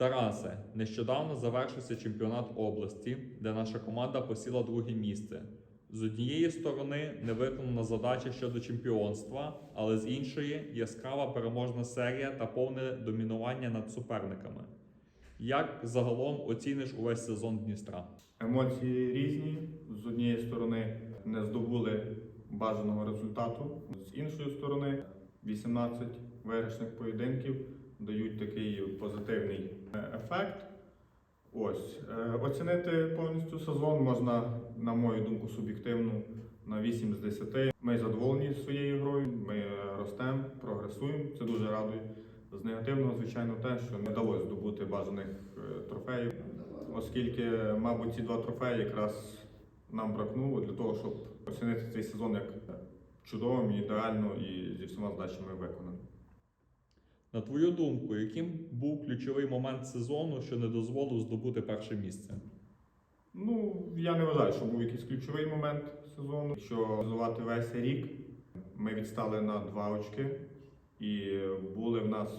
Тарасе, нещодавно завершився чемпіонат області, де наша команда посіла друге місце. З однієї сторони не виконана задача щодо чемпіонства, але з іншої яскрава переможна серія та повне домінування над суперниками. Як загалом оціниш увесь сезон Дністра? Емоції різні. З однієї сторони не здобули бажаного результату, з іншої сторони 18 виграшних поєдинків дають такий позитивний ефект. Ось Е, оцінити повністю сезон можна, на мою думку, суб'єктивно на 8 з 10. Ми задоволені своєю грою, ми ростемо, прогресуємо. Це дуже радує. З негативного, звичайно, те, що не вдалося здобути бажаних е, трофеїв, оскільки, мабуть, ці два трофеї якраз нам бракнуло для того, щоб оцінити цей сезон як чудовим, ідеально і зі всіма задачами виконаним. На твою думку, яким був ключовий момент сезону, що не дозволив здобути перше місце? Ну, я не вважаю, що був якийсь ключовий момент сезону. Якщо аналізувати весь рік, ми відстали на два очки, і були в нас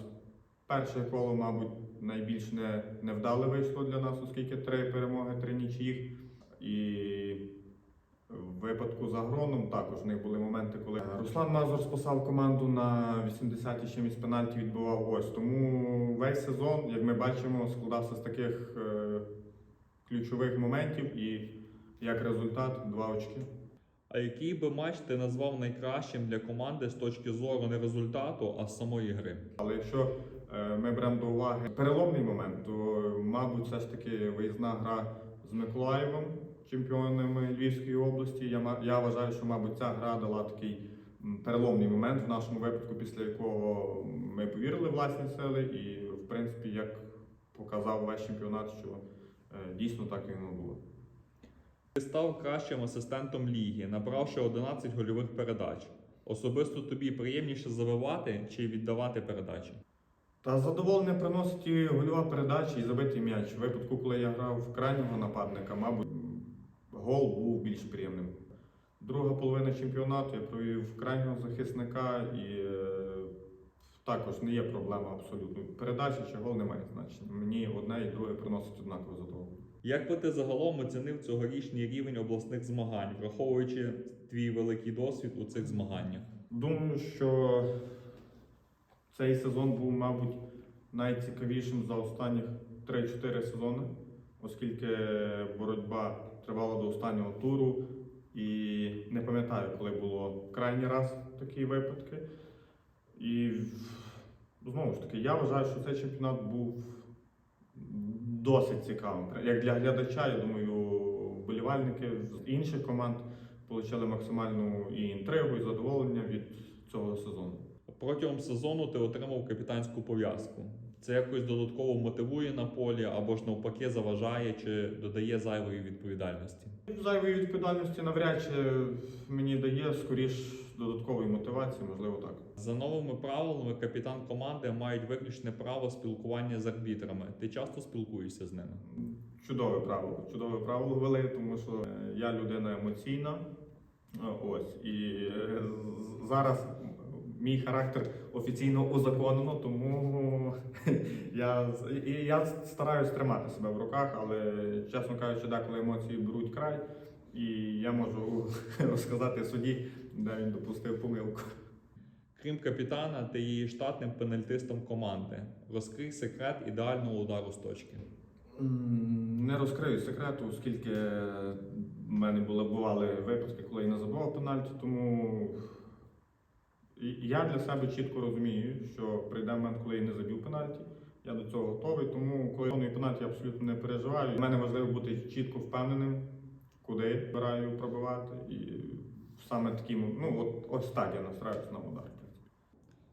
перше коло, мабуть, найбільш не, невдале вийшло для нас, оскільки три перемоги, три нічиїх. І в випадку з Агроном також в них були моменти, коли Руслан Мазур спасав команду на 80 і чимось пенальті відбивав ось. Тому весь сезон, як ми бачимо, складався з таких е, ключових моментів і як результат два очки. А який би матч ти назвав найкращим для команди з точки зору не результату, а самої гри? Але якщо е, ми беремо до уваги переломний момент, то мабуть все ж таки виїзна гра з Миколаєвом, чемпіонами Львівської області. Я, я вважаю, що мабуть ця гра дала такий переломний момент в нашому випадку, після якого ми повірили в власні сили, і в принципі, як показав весь чемпіонат, що е, дійсно так і воно було. Ти став кращим асистентом ліги, набравши 11 гольових передач. Особисто тобі приємніше забивати чи віддавати передачі? Та задоволення приносить і гольова передача і забитий м'яч. В випадку, коли я грав в крайнього нападника, мабуть, гол був більш приємним. Друга половина чемпіонату я провів крайнього захисника і е, також не є проблема абсолютно. Передача чи гол не має значення. Мені одне і друге приносить однаково задоволення. Як би ти загалом оцінив цьогорічний рівень обласних змагань, враховуючи твій великий досвід у цих змаганнях? Думаю, що цей сезон був, мабуть, найцікавішим за останніх 3-4 сезони, оскільки боротьба тривала до останнього туру. І не пам'ятаю, коли було крайній раз такі випадки. І знову ж таки, я вважаю, що цей чемпіонат був досить цікавим. Як для глядача, я думаю, вболівальники з інших команд отримали максимальну і інтригу, і задоволення від цього сезону. Протягом сезону ти отримав капітанську пов'язку. Це якось додатково мотивує на полі або ж навпаки заважає чи додає зайвої відповідальності. Зайвої відповідальності навряд чи мені дає скоріш додаткової мотивації, можливо, так. За новими правилами, капітан команди мають виключне право спілкування з арбітрами. Ти часто спілкуєшся з ними. Чудове правило. Чудове правило ввели, тому що е, я людина емоційна. Е, Ось і е, зараз мій характер офіційно узаконено, тому я, і я стараюсь тримати себе в руках, але чесно кажучи, деколи емоції беруть край, і я можу розказати судді, де він допустив помилку. Крім капітана, ти є штатним пенальтистом команди. Розкрий секрет ідеального удару з точки. Не розкрию секрету, оскільки в мене були бували випадки, коли я не забував пенальті, тому я для себе чітко розумію, що прийде момент, коли я не забив пенальті. Я до цього готовий, тому коли я пенальті я абсолютно не переживаю. Для мене важливо бути чітко впевненим, куди збираю пробивати. І саме таким, ну от ось так я настраюся на удар.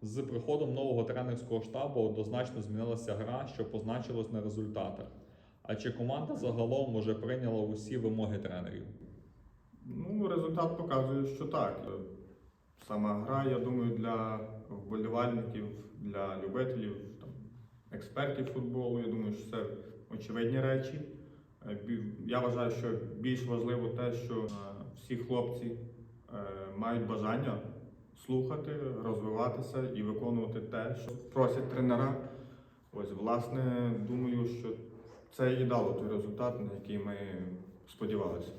З приходом нового тренерського штабу однозначно змінилася гра, що позначилось на результатах. А чи команда загалом уже прийняла усі вимоги тренерів? Ну, результат показує, що так. Сама гра, я думаю, для вболівальників, для любителів, там, експертів футболу, я думаю, що це очевидні речі. Е, Я вважаю, що більш важливо те, що е, всі хлопці е, мають бажання слухати, розвиватися і виконувати те, що просять тренера. Ось, власне, думаю, що це і дало той результат, на який ми сподівалися.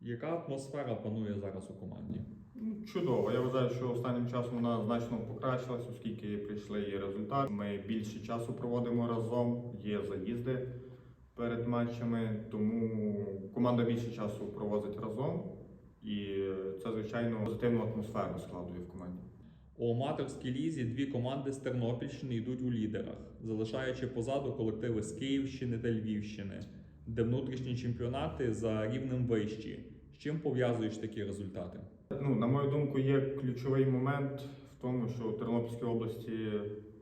Яка атмосфера панує зараз у команді? Ну, Чудово. Я вважаю, що останнім часом вона значно покращилась, оскільки прийшли і результати. Ми більше часу проводимо разом, є заїзди перед матчами, тому команда більше часу проводить разом, і це, звичайно, позитивну атмосферу складує в команді. У аматорській лізі дві команди з Тернопільщини йдуть у лідерах, залишаючи позаду колективи з Київщини та Львівщини, де внутрішні чемпіонати за рівнем вищі. З чим пов'язуєш такі результати? Ну, на мою думку, є ключовий момент в тому, що у Тернопільській області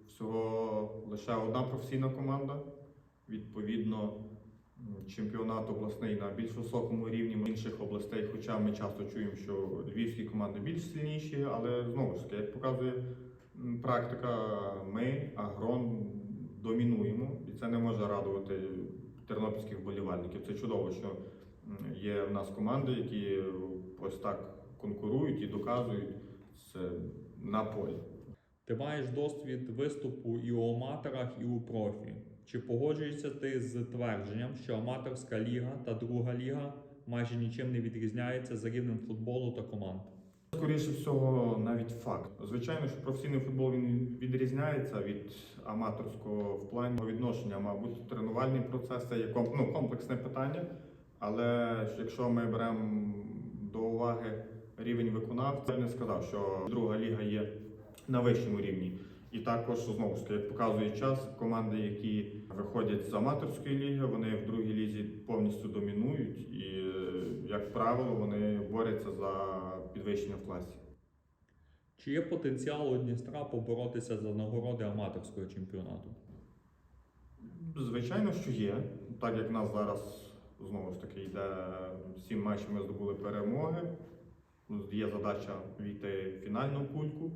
всього лише одна професійна команда. Відповідно, чемпіонат обласний на більш високому рівні інших областей, хоча ми часто чуємо, що львівські команди більш сильніші, але знову ж таки, як показує практика, ми, Агрон, домінуємо, і це не може радувати тернопільських вболівальників. Це чудово, що є в нас команди, які ось так конкурують і доказують це на полі. Ти маєш досвід виступу і у аматорах, і у профі. Чи погоджуєшся ти з твердженням, що аматорська ліга та друга ліга майже нічим не відрізняються за рівнем футболу та команд? Скоріше всього, навіть факт. Звичайно, що професійний футбол він відрізняється від аматорського в плані відношення, мабуть, тренувальний процес це є комп- ну, комплексне питання. Але якщо ми беремо до уваги рівень виконавця, я не сказав, що друга ліга є на вищому рівні. І також знову ж таки, як показує час, команди, які виходять з аматорської ліги, вони в другій лізі повністю домінують, і е, як правило, вони борються за підвищення в класі. Чи є потенціал у Дністра поборотися за нагороди аматорського чемпіонату? Звичайно, що є. Так як в нас зараз знову ж таки йде сім матчів, ми здобули перемоги. Є задача війти в фінальну кульку.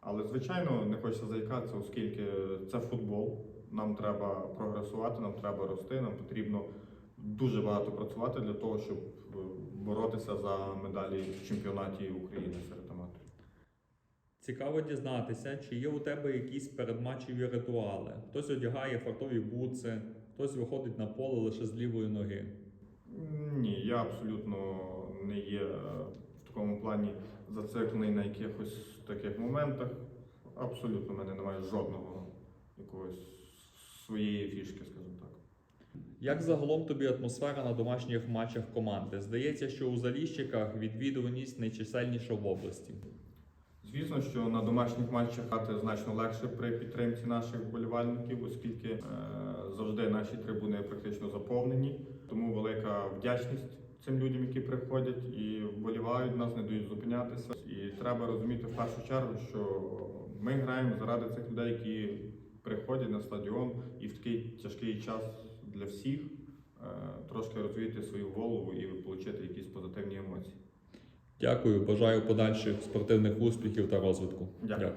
Але звичайно не хочеться заїкатися, оскільки це футбол. Нам треба прогресувати, нам треба рости, нам потрібно дуже багато працювати для того, щоб е, боротися за медалі в чемпіонаті України серед аматорів. Цікаво дізнатися, чи є у тебе якісь передматчеві ритуали. Хтось одягає фартові бутси, хтось виходить на поле лише з лівої ноги. Ні, я абсолютно не є такому плані зациклений на якихось таких моментах. Абсолютно в мене немає жодного якогось своєї фішки, скажімо так. Як загалом тобі атмосфера на домашніх матчах команди? Здається, що у Заліщиках відвідуваність найчисельніша в області. Звісно, що на домашніх матчах грати значно легше при підтримці наших вболівальників, оскільки е, завжди наші трибуни практично заповнені. Тому велика вдячність цим людям, які приходять і вболівають нас, не дають зупинятися. І треба розуміти в першу чергу, що ми граємо заради цих людей, які приходять на стадіон, і в такий тяжкий час для всіх е, трошки розвіяти свою голову і отримати якісь позитивні емоції. Дякую, бажаю подальших спортивних успіхів та розвитку. Дякую.